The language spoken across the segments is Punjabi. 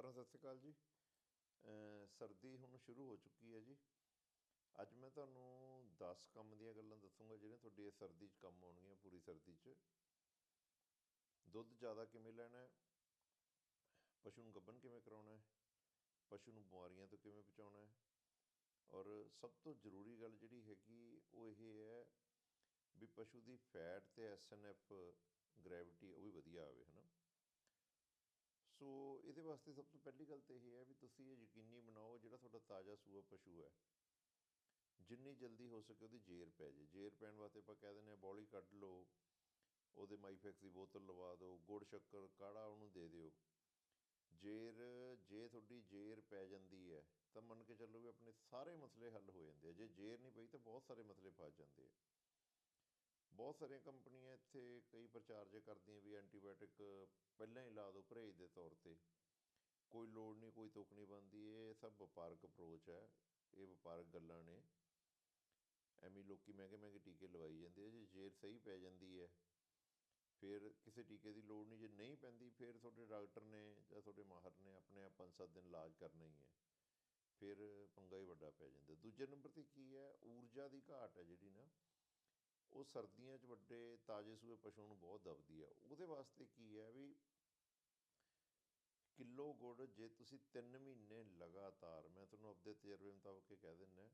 ਸਾਰਿਆਂ ਸਤਿ ਸ਼੍ਰੀ ਅਕਾਲ ਜੀ। ਸਰਦੀ ਹੁਣ ਸ਼ੁਰੂ ਹੋ ਚੁੱਕੀ ਹੈ ਜੀ। ਅੱਜ ਮੈਂ ਤੁਹਾਨੂੰ 10 ਕੰਮ ਦੀਆਂ ਗੱਲਾਂ ਦੱਸੂੰਗਾ ਜਿਹੜੀਆਂ ਤੁਹਾਡੀ ਇਸ ਸਰਦੀ 'ਚ ਕੰਮ ਆਉਣਗੀਆਂ, ਪੂਰੀ ਸਰਦੀ 'ਚ। ਦੁੱਧ ਜ਼ਿਆਦਾ ਕਿਵੇਂ ਲੈਣਾ ਹੈ? ਪਸ਼ੂ ਨੂੰ ਗੱਭਣ ਕਿਵੇਂ ਕਰਾਉਣਾ ਹੈ? ਪਸ਼ੂ ਨੂੰ ਬਿਮਾਰੀਆਂ ਤੋਂ ਕਿਵੇਂ ਬਚਾਉਣਾ ਹੈ? ਔਰ ਸਭ ਤੋਂ ਜ਼ਰੂਰੀ ਗੱਲ ਜਿਹੜੀ ਹੈਗੀ, ਉਹ ਇਹ ਹੈ ਵੀ ਪਸ਼ੂ ਦੀ ਫੈਟ ਤੇ ਐਸਐਨਐਫ ਗ੍ਰੈਵਿਟੀ ਉਹ ਵੀ ਵਧੀਆ ਆਵੇ ਹਨਾ ਸੋ ਇਹਦੇ ਵਾਸਤੇ ਸਭ ਤੋਂ ਪਹਿਲੀ ਗੱਲ ਤਾਂ ਇਹ ਹੈ ਵੀ ਤੁਸੀਂ ਇਹ ਯਕੀਨੀ ਬਣਾਓ ਜਿਹੜਾ ਤੁਹਾਡਾ ਤਾਜ਼ਾ ਸੂਆ ਪਸ਼ੂ ਹੈ। ਜਿੰਨੀ ਜਲਦੀ ਹੋ ਸਕੇ ਉਹਦੀ ਜੇਰ ਪੈ ਜੇ ਜੇਰ ਪੈਣ ਵਾਸਤੇ ਆਪਾਂ ਕਹਿ ਦਿੰਦੇ ਆ ਬੋਲੀ ਕੱਢ ਲਓ, ਉਹਦੇ ਮਾਈਫੈਕਸ ਦੀ ਬੋਤਲ ਲਵਾ ਦਿਓ, ਗੁੜ, ਸ਼ੱਕਰ, ਕਾੜਾ ਉਹਨੂੰ ਦੇ ਦਿਓ। ਜੇਰ, ਜੇ ਤੁਹਾਡੀ ਜੇਰ ਪੈ ਜਾਂਦੀ ਹੈ ਤਾਂ ਮੰਨ ਕੇ ਚੱਲੋ ਵੀ ਆਪਣੇ ਸਾਰੇ ਮਸਲੇ ਹੱਲ ਹੋ ਜਾਂਦੇ ਆ। ਜੇ ਜੇਰ ਨਹੀਂ ਪਈ ਤਾਂ ਬਹੁਤ ਸਾਰੇ ਮਸਲੇ ਫਸ ਜਾਂਦੇ ਆ। ਬਹੁਤ ਸਾਰੀਆਂ ਕੰਪਨੀਆਂ ਇੱਥੇ ਕਈ ਪ੍ਰਚਾਰ ਜੇ ਕਰਦੀਆਂ ਵੀ ਐਂਟੀਬਾਇਓਟਿਕ ਪਹਿਲਾਂ ਹੀ ਲਾ ਦਿਓ, ਪਰਹੇਜ਼ ਦੇ ਤੌਰ ਤੇ। ਕੋਈ ਲੋੜ ਨਹੀਂ, ਕੋਈ ਤੁਕ ਨਹੀਂ ਬਣਦੀ, ਇਹ ਸਭ ਵਪਾਰਕ ਅਪਰੋਚ ਹੈ, ਇਹ ਵਪਾਰਕ ਗੱਲਾਂ ਨੇ। ਐਵੇਂ ਲੋਕੀ ਮਹਿੰਗੇ ਮਹਿੰਗੇ ਟੀਕੇ ਲਵਾਈ ਜਾਂਦੇ ਆ, ਜੇ ਜੇਰ ਸਹੀ ਪੈ ਜਾਂਦੀ ਹੈ, ਫਿਰ ਕਿਸੇ ਟੀਕੇ ਦੀ ਲੋੜ ਨਹੀਂ, ਜੇ ਨਹੀਂ ਪੈਂਦੀ, ਫਿਰ ਤੁਹਾਡੇ ਡਾਕਟਰ ਨੇ ਜਾਂ ਤੁਹਾਡੇ ਮਾਹਰ ਨੇ ਆਪਣੇ ਆਪ 5-7 ਦਿਨ ਇਲਾਜ ਕਰਨਾ ਹੀ ਹੈ, ਫਿਰ ਪੰਗਾ ਹੀ ਵੱਡਾ ਪੈ ਜਾਂਦਾ। ਦੂਜੇ ਨੰਬਰ ਤੇ ਕੀ ਹੈ, ਊਰਜਾ ਦੀ ਘਾਟ ਹੈ ਜਿਹੜੀ ਨਾ ਉਹ ਸਰਦੀਆਂ 'ਚ ਵੱਡੇ ਤਾਜ਼ੇ ਸੂਏ ਪਸ਼ੂ ਨੂੰ ਬਹੁਤ ਦਬਦੀ ਹੈ ਉਹਦੇ ਵਾਸਤੇ ਕੀ ਹੈ ਵੀ ਕਿਲੋ ਗੁੜ ਜੇ ਤੁਸੀਂ 3 ਮਹੀਨੇ ਲਗਾਤਾਰ, ਮੈਂ ਤੁਹਾਨੂੰ ਆਪਦੇ ਤਜਰਬੇ ਮੁਤਾਬਕ ਕਹਿ ਦਿੰਦਾ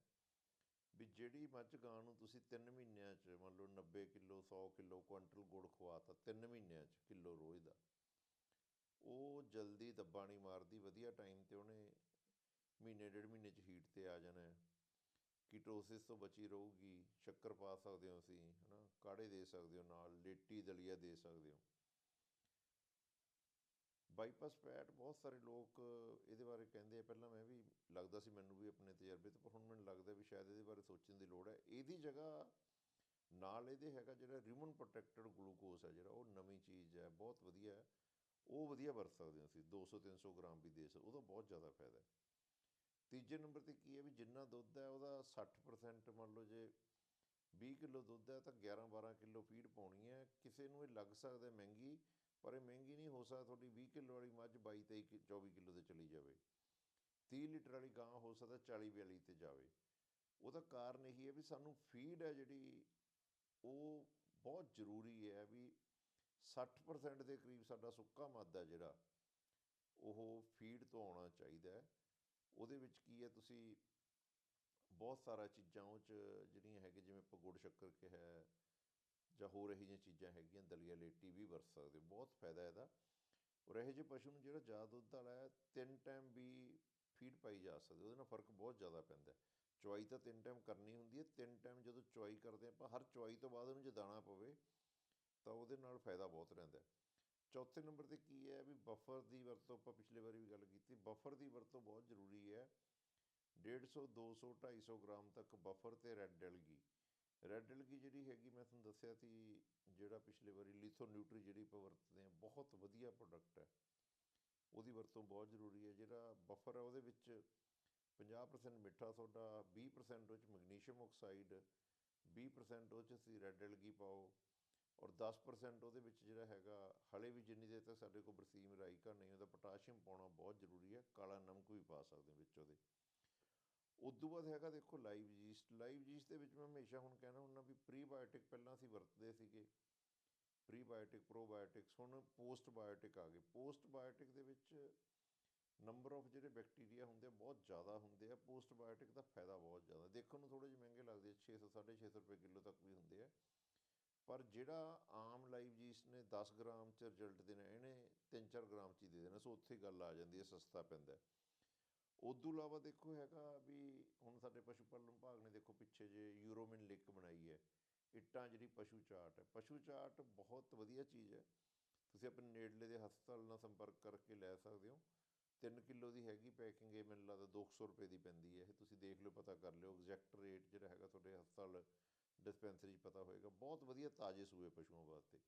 ਵੀ ਜਿਹੜੀ ਮੱਝ ਗਾਂ ਨੂੰ ਤੁਸੀਂ 3 ਮਹੀਨਿਆਂ 'ਚ ਮੰਨ ਲਓ 90 ਕਿਲੋ 100 ਕਿਲੋ ਕੁਇੰਟਲ ਗੁੜ ਖਵਾਤਾ 3 ਮਹੀਨਿਆਂ 'ਚ ਕਿਲੋ ਰੋਜ਼ ਦਾ, ਉਹ ਜਲਦੀ ਦੱਬਾ ਨਹੀਂ ਮਾਰਦੀ, ਵਧੀਆ ਟਾਈਮ ਤੇ ਉਹਨੇ ਮਹੀਨੇ, ਡੇਢ ਮਹੀਨੇ 'ਚ ਹੀਟ ਤੇ ਆ ਜਾਣਾ ਕੀਟੋਸਿਸ ਤੋਂ ਬਚੀ ਰਹੂਗੀ, ਸ਼ੱਕਰ ਪਾ ਸਕਦੇ ਹੋ ਅਸੀਂ, ਹਨਾ ਕਾੜੇ ਦੇ ਸਕਦੇ ਹੋ ਨਾਲ, ਲੇਟੀ ਦਲੀਆ ਦੇ ਸਕਦੇ ਹੋ। ਬਾਈਪਾਸ ਫੈਟ ਬਹੁਤ ਸਾਰੇ ਲੋਕ ਇਹਦੇ ਬਾਰੇ ਕਹਿੰਦੇ ਆ, ਪਹਿਲਾਂ ਮੈਂ ਵੀ ਲੱਗਦਾ ਸੀ ਮੈਨੂੰ ਵੀ ਆਪਣੇ ਤਜਰਬੇ ਤੋਂ, ਪਰ ਹੁਣ ਮੈਨੂੰ ਲੱਗਦਾ ਵੀ ਸ਼ਾਇਦ ਇਹਦੇ ਬਾਰੇ ਸੋਚਣ ਦੀ ਲੋੜ ਹੈ। ਇਹਦੀ ਜਗ੍ਹਾ ਨਾਲ ਇਹਦੇ ਹੈਗਾ ਜਿਹੜਾ ਰਿਮਨ ਪ੍ਰੋਟੈਕਟਡ ਗਲੂਕੋਸ ਹੈ ਜਿਹੜਾ, ਉਹ ਨਵੀਂ ਚੀਜ਼ ਹੈ, ਬਹੁਤ ਵਧੀਆ ਉਹ ਵਧੀਆ ਵਰਤ ਸਕਦੇ ਹਾਂ ਅਸੀਂ 200 300 ਗ੍ਰਾਮ ਵੀ ਦੇ ਸਕਦੇ, ਉਹਦਾ ਬਹੁਤ ਜ਼ਿਆਦਾ ਫਾਇਦਾ ਹੈ। ਤੀਜੇ ਨੰਬਰ ਤੇ ਕੀ ਹੈ ਵੀ ਜਿੰਨਾ ਦੁੱਧ ਹੈ ਉਹਦਾ 60% ਮੰਨ ਲਓ ਜੇ 20 ਕਿਲੋ ਦੁੱਧ ਹੈ ਤਾਂ 11 12 ਕਿਲੋ ਫੀਡ ਪਾਉਣੀ ਹੈ। ਕਿਸੇ ਨੂੰ ਇਹ ਲੱਗ ਸਕਦਾ ਮਹਿੰਗੀ, ਪਰ ਇਹ ਮਹਿੰਗੀ ਨਹੀਂ, ਹੋ ਸਕਦਾ ਤੁਹਾਡੀ 20 ਕਿਲੋ ਵਾਲੀ ਮੱਝ 22 23 24 ਕਿਲੋ ਤੇ ਚਲੀ ਜਾਵੇ। 30 ਲੀਟਰ ਵਾਲੀ ਗਾਂ ਹੋ ਸਕਦਾ 40 42 ਤੇ ਜਾਵੇ। ਉਹਦਾ ਕਾਰਨ ਇਹੀ ਹੈ ਵੀ ਸਾਨੂੰ ਫੀਡ ਹੈ ਜਿਹੜੀ, ਉਹ ਬਹੁਤ ਜ਼ਰੂਰੀ ਹੈ ਵੀ 60% ਦੇ ਕਰੀਬ ਸਾਡਾ ਸੁੱਕਾ ਮਾਦਾ ਜਿਹੜਾ, ਉਹ ਫੀਡ ਤੋਂ ਆਉਣਾ ਚਾਹੀਦਾ ਹੈ। ਉਹਦੇ ਵਿੱਚ ਕੀ ਹੈ, ਤੁਸੀਂ ਬਹੁਤ ਸਾਰਾ ਚੀਜ਼ਾਂ ਉਹ ਚ ਜਿਹੜੀਆਂ ਹੈਗੇ ਜਿਵੇਂ ਪਗੁੜ ਸ਼ੱਕਰ ਕਿਹਾ ਜਾਂ ਹੋਰ ਇਹੋ ਜਿਹੀਆਂ ਚੀਜ਼ਾਂ ਹੈਗੀਆਂ, ਦਲੀਆ ਲੇਟੀ ਵੀ ਵਰਤ ਸਕਦੇ ਬਹੁਤ ਫਾਇਦਾ ਇਹਦਾ। ਔਰ ਇਹੋ ਜਿਹੇ ਪਸ਼ੂ ਨੂੰ ਜਿਹੜਾ ਜ਼ਿਆਦਾ ਦੁੱਧ ਵਾਲਾ ਹੈ, ਤਿੰਨ ਟਾਈਮ ਵੀ ਫੀਡ ਪਾਈ ਜਾ ਸਕਦੀ ਉਹਦੇ ਨਾਲ ਫ਼ਰਕ ਬਹੁਤ ਜ਼ਿਆਦਾ ਪੈਂਦਾ ਚੁਆਈ ਤਾਂ ਤਿੰਨ ਟਾਈਮ ਕਰਨੀ ਹੁੰਦੀ ਹੈ, ਤਿੰਨ ਟਾਈਮ ਜਦੋਂ ਚੁਆਈ ਕਰਦੇ ਆਪਾਂ, ਹਰ ਚੁਆਈ ਤੋਂ ਬਾਅਦ ਉਹਨੂੰ ਜੇ ਦਾਣਾ ਪਵੇ, ਤਾਂ ਉਹਦੇ ਨਾਲ ਫਾਇਦਾ ਬਹੁਤ ਰਹਿੰਦਾ ਚੌਥੇ ਨੰਬਰ ਤੇ ਕੀ ਹੈ ਵੀ ਬਫਰ ਦੀ ਵਰਤੋਂ ਆਪਾਂ ਪਿਛਲੇ ਵਾਰੀ ਵੀ ਗੱਲ ਕੀਤੀ, ਬਫਰ ਦੀ ਵਰਤੋਂ ਬਹੁਤ ਜ਼ਰੂਰੀ ਹੈ। 150 200 250 ਗ੍ਰਾਮ ਤੱਕ ਬਫਰ ਤੇ ਰੈੱਡ ਐਲਗੀ ਰੈੱਡ ਐਲਗੀ ਜਿਹੜੀ ਹੈਗੀ, ਮੈਂ ਤੁਹਾਨੂੰ ਦੱਸਿਆ ਸੀ, ਜਿਹੜਾ ਪਿਛਲੇ ਵਾਰੀ ਲਿਥੋ ਨਿਊਟਰੀ ਜਿਹੜੀ ਆਪਾਂ ਵਰਤਦੇ ਹਾਂ, ਬਹੁਤ ਵਧੀਆ ਪ੍ਰੋਡਕਟ ਹੈ। ਉਹਦੀ ਵਰਤੋਂ ਬਹੁਤ ਜ਼ਰੂਰੀ ਹੈ। ਜਿਹੜਾ ਬਫਰ ਹੈ, ਉਹਦੇ ਵਿੱਚ 50% ਮਿੱਠਾ ਸੋਡਾ 20% ਉਹ 'ਚ ਮੈਗਨੀਸ਼ੀਅਮ ਆਕਸਾਈਡ 20% ਉਹ 'ਚ ਅਸੀਂ ਰੈੱਡ ਐਲਗੀ ਪਾਓ। 10% ਉਹਦੇ ਵਿੱਚ ਜਿਹੜਾ ਹੈਗਾ, ਹਲੇ ਵੀ ਜਿੰਨੀ ਦੇਰ ਤੱਕ ਸਾਡੇ ਕੋਲ ਬਰਸੀਮ ਰਾਈਕਾ ਨਹੀਂ ਉਹਦਾ ਪੋਟਾਸ਼ੀਅਮ ਪਾਉਣਾ ਬਹੁਤ ਜ਼ਰੂਰੀ ਹੈ, ਕਾਲਾ ਨਮਕ ਵੀ ਪਾ ਸਕਦੇ ਹਾਂ ਵਿੱਚ ਉਹਦੇ। ਉਦੋਂ ਬਾਅਦ ਹੈਗਾ ਦੇਖੋ ਲਾਈਵ ਜੀਸਟ ਲਾਈਵ ਜੀਸਟ ਦੇ ਵਿੱਚ ਮੈਂ ਹਮੇਸ਼ਾ ਹੁਣ ਕਹਿਣਾ ਹੁੰਦਾ ਵੀ ਪ੍ਰੀਬਾਇਓਟਿਕ ਪਹਿਲਾਂ ਅਸੀਂ ਵਰਤਦੇ ਸੀਗੇ, ਪ੍ਰੀਬਾਇਓਟਿਕ, ਪ੍ਰੋਬਾਇਓਟਿਕਸ, ਹੁਣ ਪੋਸਟ ਬਾਇਓਟਿਕ ਆ ਗਏ। ਪੋਸਟ ਬਾਇਓਟਿਕ ਦੇ ਵਿੱਚ ਨੰਬਰ ਆਫ ਜਿਹੜੇ ਬੈਕਟੀਰੀਆ ਹੁੰਦੇ ਆ ਬਹੁਤ ਜ਼ਿਆਦਾ ਹੁੰਦੇ ਆ ਪੋਸਟ ਬਾਇਓਟਿਕ ਦਾ ਫਾਇਦਾ ਬਹੁਤ ਜ਼ਿਆਦਾ। ਦੇਖਣ ਨੂੰ ਥੋੜੇ ਜਿਹੇ ਮਹਿੰਗੇ ਲੱਗਦੇ 600 650 ਰੁਪਏ ਕਿਲੋ ਤੱਕ ਵੀ ਹੁੰਦੇ ਆ। ਪਰ ਜਿਹੜਾ ਆਮ ਲਾਈਵ ਜੀਸਟ ਨੇ 10 ਗ੍ਰਾਮ ਚ ਰਿਜ਼ਲਟ ਦੇਣਾ, ਇਹਨੇ 3-4 ਗ੍ਰਾਮ ਚ ਹੀ ਦੇ ਦੇਣਾ, ਸੋ ਉੱਥੇ ਗੱਲ ਆ ਜਾਂਦੀ ਹੈ, ਸਸਤਾ ਪੈਂਦਾ ਉਦੋਂ ਇਲਾਵਾ ਦੇਖੋ ਹੈਗਾ ਵੀ ਹੁਣ ਸਾਡੇ ਪਸ਼ੂ ਪਾਲਣ ਵਿਭਾਗ ਨੇ ਦੇਖੋ ਪਿੱਛੇ ਜੇ ਯੂਰੋਮਿਨ ਲਿਕ ਬਣਾਈ ਹੈ, ਇੱਟਾਂ ਜਿਹੜੀ ਪਸ਼ੂ ਚਾਟ ਹੈ, ਪਸ਼ੂ ਚਾਟ ਬਹੁਤ ਵਧੀਆ ਚੀਜ਼ ਹੈ। ਤੁਸੀਂ ਆਪਣੇ ਨੇੜਲੇ ਦੇ ਹਸਪਤਾਲ ਨਾਲ ਸੰਪਰਕ ਕਰਕੇ ਲੈ ਸਕਦੇ ਹੋ। 3 ਕਿਲੋ ਦੀ ਹੈਗੀ ਪੈਕਿੰਗ, ਇਹ ਮੈਨੂੰ ਲੱਗਦਾ 200 ਰੁਪਏ ਦੀ ਪੈਂਦੀ ਹੈ, ਇਹ ਤੁਸੀਂ ਦੇਖ ਲਿਓ, ਪਤਾ ਕਰ ਲਿਓ, ਐਗਜ਼ੈਕਟ ਰੇਟ ਜਿਹੜਾ ਹੈਗਾ ਤੁਹਾਡੇ ਹਸਪਤਾਲ ਡਿਸਪੈਂਸਰੀ ਪਤਾ ਹੋਏਗਾ। ਬਹੁਤ ਵਧੀਆ ਤਾਜ਼ੇ ਸੂਏ ਪਸ਼ੂਆਂ ਵਾਸਤੇ।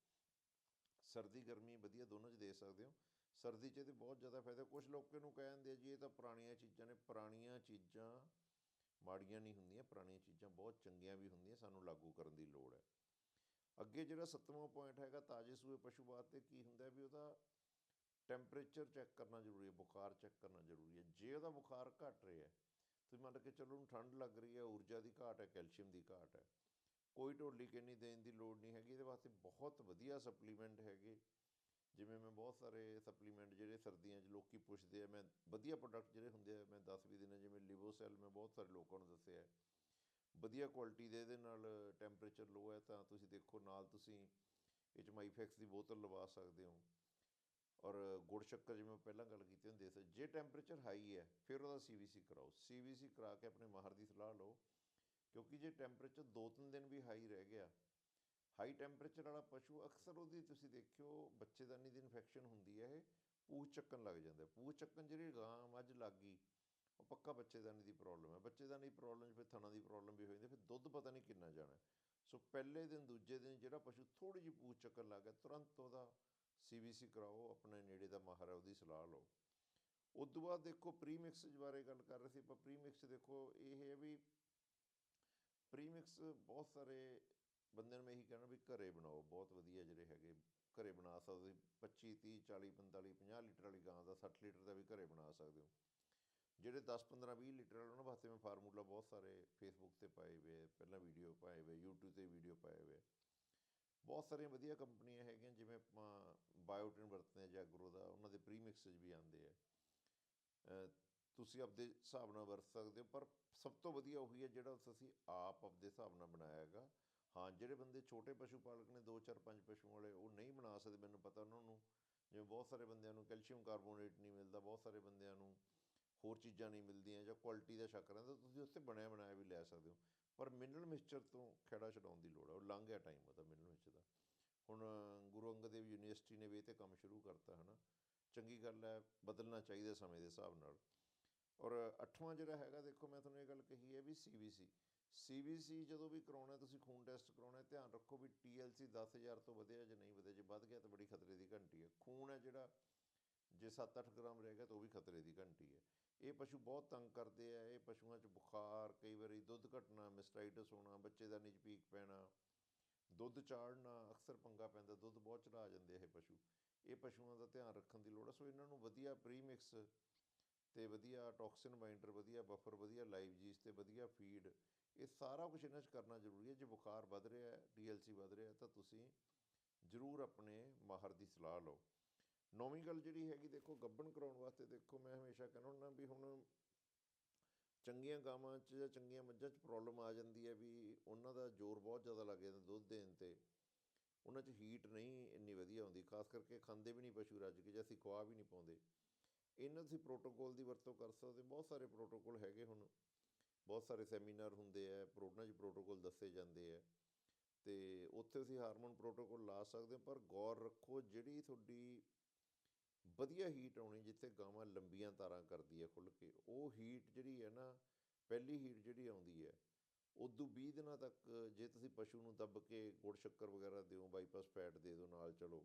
ਸਰਦੀ, ਗਰਮੀ ਵਧੀਆ ਦੋਨੋਂ 'ਚ ਦੇ ਸਕਦੇ ਹੋ। ਸਰਦੀ 'ਚ ਇਹਦੇ ਬਹੁਤ ਜ਼ਿਆਦਾ ਫਾਇਦਾ। ਕੁਝ ਲੋਕ ਇਹਨੂੰ ਕਹਿੰਦੇ ਆ ਜੀ, ਇਹ ਤਾਂ ਪੁਰਾਣੀਆਂ ਚੀਜ਼ਾਂ ਨੇ। ਪੁਰਾਣੀਆਂ ਚੀਜ਼ਾਂ ਮਾੜੀਆਂ ਨਹੀਂ ਹੁੰਦੀਆਂ, ਪੁਰਾਣੀਆਂ ਚੀਜ਼ਾਂ ਬਹੁਤ ਚੰਗੀਆਂ ਵੀ ਹੁੰਦੀਆਂ, ਸਾਨੂੰ ਲਾਗੂ ਕਰਨ ਦੀ ਲੋੜ ਹੈ। ਅੱਗੇ ਜਿਹੜਾ ਸੱਤਵਾਂ ਪੁਆਇੰਟ ਹੈਗਾ ਤਾਜ਼ੇ ਸੂਏ ਪਸ਼ੂ ਵਾਸਤੇ ਕੀ ਹੁੰਦਾ ਵੀ ਉਹਦਾ ਟੈਂਪਰੇਚਰ ਚੈੱਕ ਕਰਨਾ ਜ਼ਰੂਰੀ ਹੈ, ਬੁਖਾਰ ਚੈੱਕ ਉਹਦਾ ਬੁਖਾਰ ਘਟ ਰਿਹਾ, ਤੁਸੀਂ ਮੰਨ ਕੇ ਚੱਲੋ ਉਹਨੂੰ ਠੰਡ ਲੱਗ ਰਹੀ ਹੈ, ਊਰਜਾ ਦੀ ਘਾਟ ਹੈ, ਕੈਲਸ਼ੀਅਮ ਦੀ ਘਾਟ ਹੈ ਕੋਈ ਢੋਲੀ ਕਿੰਨੀ ਦੇਣ ਦੀ ਲੋੜ ਨਹੀਂ ਹੈਗੀ, ਇਹਦੇ ਵਾਸਤੇ ਬਹੁਤ ਵਧੀਆ ਸਪਲੀਮੈਂਟ ਹੈਗੇ। ਜਿਵੇਂ ਮੈਂ ਬਹੁਤ ਸਾਰੇ ਸਪਲੀਮੈਂਟ ਜਿਹੜੇ ਸਰਦੀਆਂ 'ਚ ਲੋਕੀ ਪੁੱਛਦੇ ਆ, ਮੈਂ ਵਧੀਆ ਪ੍ਰੋਡਕਟ ਜਿਹੜੇ ਹੁੰਦੇ ਆ, ਮੈਂ ਦੱਸ ਵੀ ਦਿੰਦਾ ਜਿਵੇਂ ਲਿਵੋਸੈਲ ਮੈਂ ਬਹੁਤ ਸਾਰੇ ਲੋਕਾਂ ਨੂੰ ਦੱਸਿਆ। ਵਧੀਆ ਕੁਆਲਿਟੀ ਦੇ ਇਹਦੇ ਨਾਲ ਟੈਂਪਰੇਚਰ ਲੋ ਹੈ ਤਾਂ ਤੁਸੀਂ ਦੇਖੋ, ਨਾਲ ਤੁਸੀਂ ਇਹ 'ਚ ਮਾਈਫੈਕਸ ਦੀ ਬੋਤਲ ਲਵਾ ਸਕਦੇ ਹੋ। ਔਰ ਗੁੜ ਸ਼ੱਕਰ ਜਿਵੇਂ ਪਹਿਲਾਂ ਗੱਲ ਕੀਤੀ ਹੁੰਦੀ ਸੀ ਜੇ ਟੈਂਪਰੇਚਰ ਹਾਈ ਹੈ, ਫਿਰ ਉਹਦਾ ਸੀਵੀਸੀ ਕਰਾਓ। ਸੀਵੀਸੀ ਕਰਾ ਕੇ ਆਪਣੇ ਮਾਹਰ ਦੀ ਸਲਾਹ ਲਓ। ਕਿਉਂਕਿ ਜੇ ਟੈਂਪਰੇਚਰ 2-3 ਦਿਨ ਵੀ ਹਾਈ ਰਹਿ ਗਿਆ ਹਾਈ ਟੈਂਪਰੇਚਰ ਵਾਲਾ ਪਸ਼ੂ ਅਕਸਰ ਉਹਦੀ ਤੁਸੀਂ ਦੇਖਿਓ ਬੱਚੇਦਾਨੀ ਦੀ ਇਨਫੈਕਸ਼ਨ ਹੁੰਦੀ ਹੈ, ਇਹ ਪੂਛ ਚੱਕਣ ਲੱਗ ਜਾਂਦਾ ਪੂਛ ਚੱਕਣ ਜਿਹੜੀ ਗਾਂ ਮੱਝ ਲੱਗ ਗਈ, ਉਹ ਪੱਕਾ ਬੱਚੇਦਾਨੀ ਦੀ ਪ੍ਰੋਬਲਮ ਹੈ। ਬੱਚੇਦਾਨੀ ਪ੍ਰੋਬਲਮ ਫਿਰ ਥਣਾ ਦੀ ਪ੍ਰੋਬਲਮ ਵੀ ਹੋ ਜਾਂਦੀ ਫਿਰ ਦੁੱਧ ਪਤਾ ਨਹੀਂ ਕਿੰਨਾ ਜਾਣਾ ਸੋ ਪਹਿਲੇ ਦਿਨ, ਦੂਜੇ ਦਿਨ ਜਿਹੜਾ ਪਸ਼ੂ ਥੋੜੀ ਜਿਹੀ ਪੂਛ ਚੱਕਣ ਲੱਗ ਗਿਆ, ਤੁਰੰਤ ਉਹਦਾ ਸੀਵੀਸੀ ਕਰਾਓ, ਆਪਣੇ ਨੇੜੇ ਦਾ ਮਾਹਰ ਹੈ, ਉਹਦੀ ਸਲਾਹ ਲਓ। ਉਸ ਤੋਂ ਬਾਅਦ ਦੇਖੋ ਪ੍ਰੀਮਿਕਸ ਬਾਰੇ ਗੱਲ ਕਰ ਰਹੇ ਸੀ, ਆਪਾਂ ਪ੍ਰੀਮਿਕਸ ਦੇਖੋ, ਇਹ ਹੈ ਵੀ ਪ੍ਰੀਮਿਕਸ ਬਹੁਤ ਸਾਰੇ ਬੰਦਿਆਂ ਨੂੰ ਮੈਂ ਇਹੀ ਕਹਿਣਾ ਵੀ ਘਰੇ ਬਣਾਓ, ਬਹੁਤ ਵਧੀਆ ਜਿਹੜੇ ਹੈਗੇ, ਘਰੇ ਬਣਾ ਸਕਦੇ 25 30 40 45 50 ਲੀਟਰ ਵਾਲੀ ਗਾਂ ਦਾ 60 ਲੀਟਰ ਦਾ ਵੀ ਘਰੇ ਬਣਾ ਸਕਦੇ ਹੋ। ਜਿਹੜੇ 10 15 20 ਲੀਟਰ ਵਾਲੇ, ਉਹਨਾਂ ਵਾਸਤੇ ਮੈਂ ਫਾਰਮੂਲਾ ਬਹੁਤ ਸਾਰੇ ਫੇਸਬੁੱਕ ਤੇ ਪਾਏ ਹੋਏ ਪਹਿਲਾਂ ਵੀਡੀਓ ਪਾਏ ਹੋਏ YouTube ਤੇ ਵੀਡੀਓ ਪਾਏ ਹੋਏ ਬਹੁਤ ਸਾਰੀਆਂ ਵਧੀਆ ਕੰਪਨੀਆਂ ਹੈਗੀਆਂ, ਜਿਵੇਂ ਆਪਾਂ ਬਾਇਓਟਿਨ ਵਰਤਦੇ ਹਾਂ ਜੈਗਰੋ ਦਾ, ਉਹਨਾਂ ਦੇ ਪ੍ਰੀਮਿਕਸਸ ਵੀ ਆਉਂਦੇ ਆ। ਤੁਸੀਂ ਆਪਦੇ ਹਿਸਾਬ ਨਾਲ ਵਰਤ ਸਕਦੇ ਹੋ, ਪਰ ਸਭ ਤੋਂ ਵਧੀਆ ਉਹੀ ਹੈ ਜਿਹੜਾ ਅਸੀਂ ਆਪ ਆਪਦੇ ਹਿਸਾਬ ਨਾਲ ਬਣਾਇਆ ਹੈਗਾ। ਹਾਂ, ਜਿਹੜੇ ਬੰਦੇ ਛੋਟੇ ਪਸ਼ੂ ਪਾਲਕ ਨੇ 2 4 5 ਪਸ਼ੂ ਵਾਲੇ, ਉਹ ਨਹੀਂ ਬਣਾ ਸਕਦੇ ਮੈਨੂੰ ਪਤਾ ਉਹਨਾਂ ਨੂੰ। ਜਿਵੇਂ ਬਹੁਤ ਸਾਰੇ ਬੰਦਿਆਂ ਨੂੰ ਕੈਲਸ਼ੀਅਮ ਕਾਰਬੋਨੇਟ ਨਹੀਂ ਮਿਲਦਾ, ਬਹੁਤ ਸਾਰੇ ਬੰਦਿਆਂ ਨੂੰ ਹੋਰ ਚੀਜ਼ਾਂ ਨਹੀਂ ਮਿਲਦੀਆਂ ਜਾਂ ਕੁਆਲਿਟੀ ਦਾ ਸ਼ੱਕ ਰਹਿੰਦਾ ਤੁਸੀਂ ਉੱਥੇ ਬਣਿਆ ਬਣਾਇਆ ਵੀ ਲੈ ਸਕਦੇ ਹੋ। ਪਰ ਮਿਨਰਲ ਮਿਕਸਚਰ ਤੋਂ ਖੇੜਾ ਛਡਾਉਣ ਦੀ ਲੋੜ ਹੈ ਉਹ ਲੰਘ ਗਿਆ ਟਾਈਮ ਉਹਦਾ ਮਿਨਰਲ ਮਿਕਸਚਰ ਦਾ। ਹੁਣ ਗੁਰੂ ਅੰਗਦ ਦੇਵ ਯੂਨੀਵਰਸਿਟੀ ਨੇ ਵੀ ਇਹ 'ਤੇ ਕੰਮ ਸ਼ੁਰੂ ਕਰਤਾ ਹੈ ਨਾ ਚੰਗੀ ਗੱਲ ਹੈ, ਬਦਲਣਾ ਚਾਹੀਦਾ ਸਮੇਂ ਦੇ ਹਿਸਾਬ ਨਾਲ। ਔਰ ਅੱਠਵਾਂ ਜਿਹੜਾ ਹੈਗਾ, ਦੇਖੋ ਮੈਂ ਤੁਹਾਨੂੰ ਇਹ ਗੱਲ ਕਹੀ ਹੈ ਵੀ ਸੀਬੀਸੀ ਸੀਬੀਸੀ ਜਦੋਂ ਵੀ ਕਰਾਉਣਾ, ਤੁਸੀਂ ਖੂਨ ਟੈਸਟ ਕਰਾਉਣਾ, ਧਿਆਨ ਰੱਖੋ ਵੀ ਟੀਐਲਸੀ 10000 ਤੋਂ ਵਧਿਆ ਜਾਂ ਨਹੀਂ ਵਧਿਆ, ਜੇ ਵੱਧ ਗਿਆ ਤਾਂ ਬੜੀ ਖਤਰੇ ਦੀ ਘੰਟੀ ਹੈ। ਖੂਨ ਹੈ ਜਿਹੜਾ, ਜੇ 7-8 ਗ੍ਰਾਮ ਰਹਿ ਗਿਆ ਤਾਂ ਉਹ ਵੀ ਖਤਰੇ ਦੀ ਘੰਟੀ ਹੈ। ਇਹ ਪਸ਼ੂ ਬਹੁਤ ਤੰਗ ਕਰਦੇ ਆ, ਇਹ ਪਸ਼ੂਆਂ 'ਚ ਬੁਖਾਰ, ਕਈ ਵਾਰੀ ਦੁੱਧ ਘਟਣਾ ਮਿਸਟਾਈਟਸ ਹੋਣਾ, ਬੱਚੇ ਦਾ ਨਿਜ ਪੀਕ ਪੈਣਾ, ਦੁੱਧ ਚਾੜਨਾ, ਅਕਸਰ ਪੰਗਾ ਪੈਂਦਾ, ਦੁੱਧ ਬਹੁਤ ਚੜਾ ਜਾਂਦੇ ਇਹ ਪਸ਼ੂ। ਇਹ ਪਸ਼ੂਆਂ ਦਾ ਧਿਆਨ ਰੱਖਣ ਦੀ ਲੋੜ ਹੈ ਸੋ ਇਹਨਾਂ ਨੂੰ ਵਧੀਆ ਪ੍ਰੀਮਿਕਸ ਤੇ ਵਧੀਆ ਟੌਕਸਿਨ ਬਾਈਂਡਰ ਵਧੀਆ ਬਫਰ ਵਧੀਆ ਲਾਈਵ ਜੀਸ ਤੇ ਵਧੀਆ ਫੀਡ ਇਹ ਸਾਰਾ ਕੁਝ ਇਹਨਾਂ 'ਚ ਕਰਨਾ ਜ਼ਰੂਰੀ ਹੈ। ਜੇ ਬੁਖਾਰ ਵੱਧ ਰਿਹਾ ਹੈ ਡੀਐਲਸੀ ਵੱਧ ਰਿਹਾ, ਤਾਂ ਤੁਸੀਂ ਜ਼ਰੂਰ ਆਪਣੇ ਮਾਹਰ ਦੀ ਸਲਾਹ ਲਓ। ਨੌਵੀਂ ਗੱਲ ਜਿਹੜੀ ਹੈਗੀ, ਦੇਖੋ ਗੱਬਣ ਕਰਾਉਣ ਵਾਸਤੇ ਦੇਖੋ, ਮੈਂ ਹਮੇਸ਼ਾ ਕਹਿੰਦਾ ਹੁੰਦਾ ਵੀ ਹੁਣ ਚੰਗੀਆਂ ਗਾਵਾਂ 'ਚ ਜਾਂ ਚੰਗੀਆਂ ਮੱਝਾਂ 'ਚ ਪ੍ਰੋਬਲਮ ਆ ਜਾਂਦੀ ਹੈ ਵੀ ਉਹਨਾਂ ਦਾ ਜ਼ੋਰ ਬਹੁਤ ਜ਼ਿਆਦਾ ਲੱਗ ਜਾਂਦਾ ਦੁੱਧ ਦੇਣ 'ਤੇ। ਉਹਨਾਂ 'ਚ ਹੀਟ ਨਹੀਂ ਇੰਨੀ ਵਧੀਆ ਹੁੰਦੀ, ਖਾਸ ਕਰਕੇ ਖਾਂਦੇ ਵੀ ਨਹੀਂ ਪਸ਼ੂ ਰੱਜ ਕੇ, ਜਾਂ ਅਸੀਂ ਖਵਾ ਵੀ ਨਹੀਂ ਪਾਉਂਦੇ। ਇਹਨਾਂ ਤੁਸੀਂ ਪ੍ਰੋਟੋਕੋਲ ਦੀ ਵਰਤੋਂ ਕਰ ਸਕਦੇ ਬਹੁਤ ਸਾਰੇ ਪ੍ਰੋਟੋਕੋਲ ਹੈਗੇ ਹੁਣ। ਬਹੁਤ ਸਾਰੇ ਸੈਮੀਨਾਰ ਹੁੰਦੇ ਆ ਪ੍ਰੋਟੋਨਾਂ 'ਚ ਪ੍ਰੋਟੋਕੋਲ ਦੱਸੇ ਜਾਂਦੇ ਆ। ਤੇ ਉੱਥੇ ਤੁਸੀਂ ਹਾਰਮੋਨ ਪ੍ਰੋਟੋਕੋਲ ਲਾ ਸਕਦੇ ਹੋ, ਪਰ ਗੌਰ ਰੱਖੋ ਜਿਹੜੀ ਤੁਹਾਡੀ ਵਧੀਆ ਹੀਟ ਆਉਣੀ ਜਿੱਥੇ ਗਾਵਾਂ ਲੰਬੀਆਂ ਤਾਰਾਂ ਕਰਦੀ ਹੈ ਖੁੱਲ ਕੇ, ਉਹ ਹੀਟ ਜਿਹੜੀ ਹੈ ਨਾ, ਪਹਿਲੀ ਹੀਟ ਜਿਹੜੀ ਆਉਂਦੀ ਹੈ ਉਦੋਂ 20 ਦਿਨਾਂ ਤੱਕ ਜੇ ਤੁਸੀਂ ਪਸ਼ੂ ਨੂੰ ਦੱਬ ਕੇ ਗੁੜ ਸ਼ੱਕਰ ਵਗੈਰਾ ਦਿਓ ਬਾਈਪਾਸ ਫੈਟ ਦੇ ਦਿਓ ਨਾਲ, ਚਲੋ।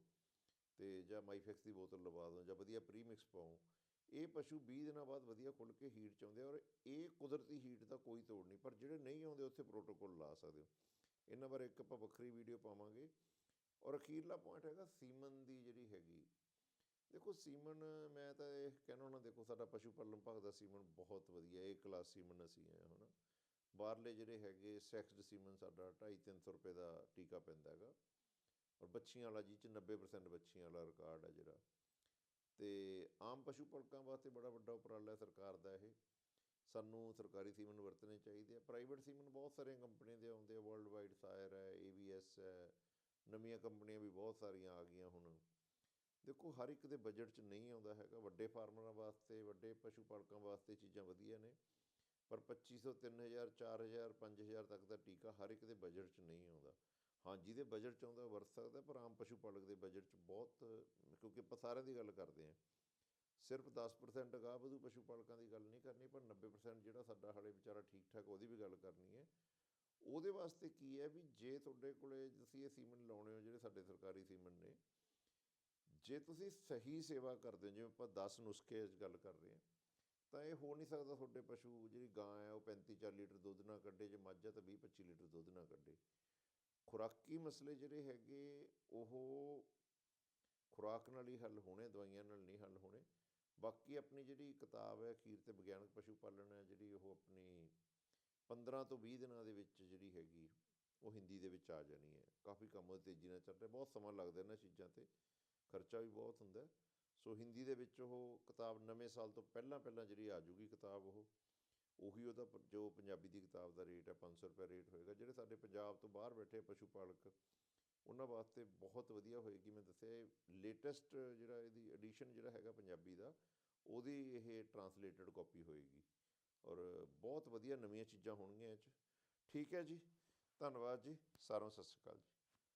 ਤੇ ਜਾਂ ਮਾਈਫੈਕਸ ਦੀ ਬੋਤਲ ਲਵਾ ਦਿਓ, ਜਾਂ ਵਧੀਆ ਪ੍ਰੀਮਿਕਸ ਪਾਓ। ਇਹ ਪਸ਼ੂ 20 ਦਿਨਾਂ ਬਾਅਦ ਵਧੀਆ ਖੁੱਲ ਕੇ ਹੀਟ ਚ ਆਉਂਦੇ ਔਰ ਇਹ ਕੁਦਰਤੀ ਹੀਟ ਦਾ ਕੋਈ ਤੋੜ ਨਹੀਂ, ਪਰ ਜਿਹੜੇ ਨਹੀਂ ਆਉਂਦੇ ਉੱਥੇ ਪ੍ਰੋਟੋਕੋਲ ਲਾ ਸਕਦੇ ਹੋ। ਇਹਨਾਂ ਬਾਰੇ ਇੱਕ ਆਪਾਂ ਵੱਖਰੀ ਵੀਡੀਓ ਪਾਵਾਂਗੇ। ਔਰ ਅਖੀਰਲਾ ਪੁਆਇੰਟ ਹੈਗਾ ਸੀਮਨ ਦੀ ਜਿਹੜੀ ਹੈਗੀ। ਦੇਖੋ ਸੀਮਨ, ਮੈਂ ਤਾਂ ਇਹ ਕਹਿਣਾ ਹੁੰਦਾ ਦੇਖੋ ਸਾਡਾ ਪਸ਼ੂ ਪਾਲਣ ਭਾਗ ਦਾ ਸੀਮਨ ਬਹੁਤ ਵਧੀਆ ਇਹ ਕਲਾਸ ਸੀਮਨ ਅਸੀਂ ਹੈ ਹੁਣ ਬਾਹਰਲੇ ਜਿਹੜੇ ਹੈਗੇ ਸੈਕਸਡ ਸੀਮਨ ਸਾਡਾ 2.5-300 ਰੁਪਏ ਦਾ ਟੀਕਾ ਪੈਂਦਾ ਹੈਗਾ। ਔਰ ਬੱਚੀਆਂ ਵਾਲਾ ਜੀ ਚ 90% ਬੱਚੀਆਂ ਵਾਲਾ ਰਿਕਾਰਡ ਹੈ ਜਿਹੜਾ। ਤੇ ਆਮ ਪਸ਼ੂ ਪਾਲਕਾਂ ਵਾਸਤੇ ਬੜਾ ਵੱਡਾ ਉਪਰਾਲਾ ਹੈ ਸਰਕਾਰ ਦਾ ਇਹ। ਸਾਨੂੰ ਸਰਕਾਰੀ ਸੀਮਨ ਵਰਤਣੇ ਚਾਹੀਦੇ ਆ। ਪ੍ਰਾਈਵੇਟ ਸੀਮਨ ਬਹੁਤ ਸਾਰੀਆਂ ਕੰਪਨੀਆਂ ਦੇ ਆਉਂਦੇ ਆ। ਵਰਲਡ ਵਾਈਡ ਸਾਇਰ ਹੈ, ਏਵੀਐਸ ਹੈ, ਨਵੀਆਂ ਕੰਪਨੀਆਂ ਵੀ ਬਹੁਤ ਸਾਰੀਆਂ ਆ ਗਈਆਂ ਹੁਣ। ਦੇਖੋ, ਹਰ ਇੱਕ ਦੇ ਬਜਟ 'ਚ ਨਹੀਂ ਆਉਂਦਾ ਹੈਗਾ। ਵੱਡੇ ਫਾਰਮਰਾਂ ਵਾਸਤੇ, ਵੱਡੇ ਪਸ਼ੂ ਪਾਲਕਾਂ ਵਾਸਤੇ ਚੀਜ਼ਾਂ ਵਧੀਆ ਨੇ। ਪਰ 2500 3000 4000 5000 ਤੱਕ ਦਾ ਟੀਕਾ ਹਰ ਇੱਕ ਦੇ ਬਜਟ 'ਚ ਨਹੀਂ ਆਉਂਦਾ। ਹਾਂ, ਜਿਹਦੇ ਬਜਟ 'ਚ ਆਉਂਦਾ ਵਰਤ ਸਕਦਾ, ਪਰ ਆਮ ਪਸ਼ੂ ਪਾਲਕ ਦੇ ਬਜਟ 'ਚ ਬਹੁਤ, ਕਿਉਂਕਿ ਆਪਾਂ ਸਾਰਿਆਂ ਦੀ ਗੱਲ ਕਰਦੇ ਹਾਂ। ਸਿਰਫ 10% ਅਗਾਂਹ ਵਧੂ ਪਸ਼ੂ ਪਾਲਕਾਂ ਦੀ ਗੱਲ ਨਹੀਂ ਕਰਨੀ, ਪਰ 90% ਜਿਹੜਾ ਸਾਡਾ ਹਾਲੇ ਵਿਚਾਰਾ ਠੀਕ ਠਾਕ ਉਹਦੀ ਵੀ ਗੱਲ ਕਰਨੀ ਹੈ। ਉਹਦੇ ਵਾਸਤੇ ਕੀ ਹੈ ਵੀ ਜੇ ਤੁਹਾਡੇ ਕੋਲੇ ਤੁਸੀਂ ਇਹ ਸੀਮਨ ਲਾਉਣੇ ਹੋ, ਜਿਹੜੇ ਸਾਡੇ ਸਰਕਾਰੀ ਸੀਮਨ ਨੇ, ਜੇ ਤੁਸੀਂ ਸਹੀ ਸੇਵਾ ਕਰਦੇ ਹੋ, ਜਿਵੇਂ ਆਪਾਂ 10 ਨੁਸਖੇ ਗੱਲ ਕਰ ਰਹੇ ਹਾਂ, ਤਾਂ ਇਹ ਹੋ ਨਹੀਂ ਸਕਦਾ ਤੁਹਾਡੇ ਪਸ਼ੂ ਜਿਹੜੀ ਗਾਂ ਹੈ, ਉਹ 35 40 ਲੀਟਰ ਦੁੱਧ ਨਾ ਕੱਢੇ, ਜੇ ਮੱਝ ਹੈ ਤਾਂ 20 25 ਲੀਟਰ ਦੁੱਧ ਨਾ ਕੱਢੇ। ਖੁਰਾਕੀ ਮਸਲੇ ਜਿਹੜੇ ਹੈਗੇ, ਉਹ ਖੁਰਾਕ ਨਾਲ ਹੀ ਹੱਲ ਹੋਣੇ, ਦਵਾਈਆਂ ਨਾਲ ਨਹੀਂ ਹੱਲ ਹੋਣੇ। ਬਾਕੀ ਆਪਣੀ ਜਿਹੜੀ ਕਿਤਾਬ ਹੈ ਖੀਰ ਤੇ ਵਿਗਿਆਨਕ ਪਸ਼ੂ ਪਾਲਣ ਹੈ, ਜਿਹੜੀ ਉਹ ਆਪਣੀ 15 ਤੋਂ 20 ਦਿਨਾਂ ਦੇ ਵਿੱਚ ਜਿਹੜੀ ਹੈਗੀ, ਉਹ ਹਿੰਦੀ ਦੇ ਵਿੱਚ ਆ ਜਾਣੀ ਹੈ। ਕਾਫੀ ਕੰਮ ਉਹ ਤੇਜ਼ੀ ਨਾਲ ਚੱਲ ਰਿਹਾ, ਬਹੁਤ ਸਮਾਂ ਲੱਗਦਾ ਇਹਨਾਂ ਚੀਜ਼ਾਂ ਤੇ। ਖਰਚਾ ਵੀ ਬਹੁਤ ਹੁੰਦਾ। ਸੋ ਹਿੰਦੀ ਦੇ ਵਿੱਚ ਉਹ ਕਿਤਾਬ ਨਵੇਂ ਸਾਲ ਤੋਂ ਪਹਿਲਾਂ ਪਹਿਲਾਂ ਜਿਹੜੀ ਆ ਜੂਗੀ ਕਿਤਾਬ ਉਹ। ਉਹੀ ਉਹਦਾ ਜੋ ਪੰਜਾਬੀ ਦੀ ਕਿਤਾਬ ਦਾ ਰੇਟ ਹੈ 500 ਰੁਪਏ ਰੇਟ ਹੋਏਗਾ। ਜਿਹੜੇ ਸਾਡੇ ਪੰਜਾਬ ਤੋਂ ਬਾਹਰ ਬੈਠੇ ਪਸ਼ੂ ਪਾਲਕ, ਉਹਨਾਂ ਵਾਸਤੇ ਬਹੁਤ ਵਧੀਆ ਹੋਏਗੀ। ਮੈਂ ਦੱਸਿਆ ਲੇਟੈਸਟ ਜਿਹੜਾ ਇਹਦੀ ਐਡੀਸ਼ਨ ਜਿਹੜਾ ਹੈਗਾ ਪੰਜਾਬੀ ਦਾ, ਉਹਦੀ ਇਹ ਟਰਾਂਸਲੇਟਡ ਕਾਪੀ ਹੋਏਗੀ। ਔਰ ਬਹੁਤ ਵਧੀਆ ਨਵੀਆਂ ਚੀਜ਼ਾਂ ਹੋਣਗੀਆਂ ਇਹ 'ਚ। ਠੀਕ ਹੈ ਜੀ। ਧੰਨਵਾਦ ਜੀ। ਸਾਰਿਆਂ ਸਤਿ ਸ਼੍ਰੀ ਅਕਾਲ ਜੀ।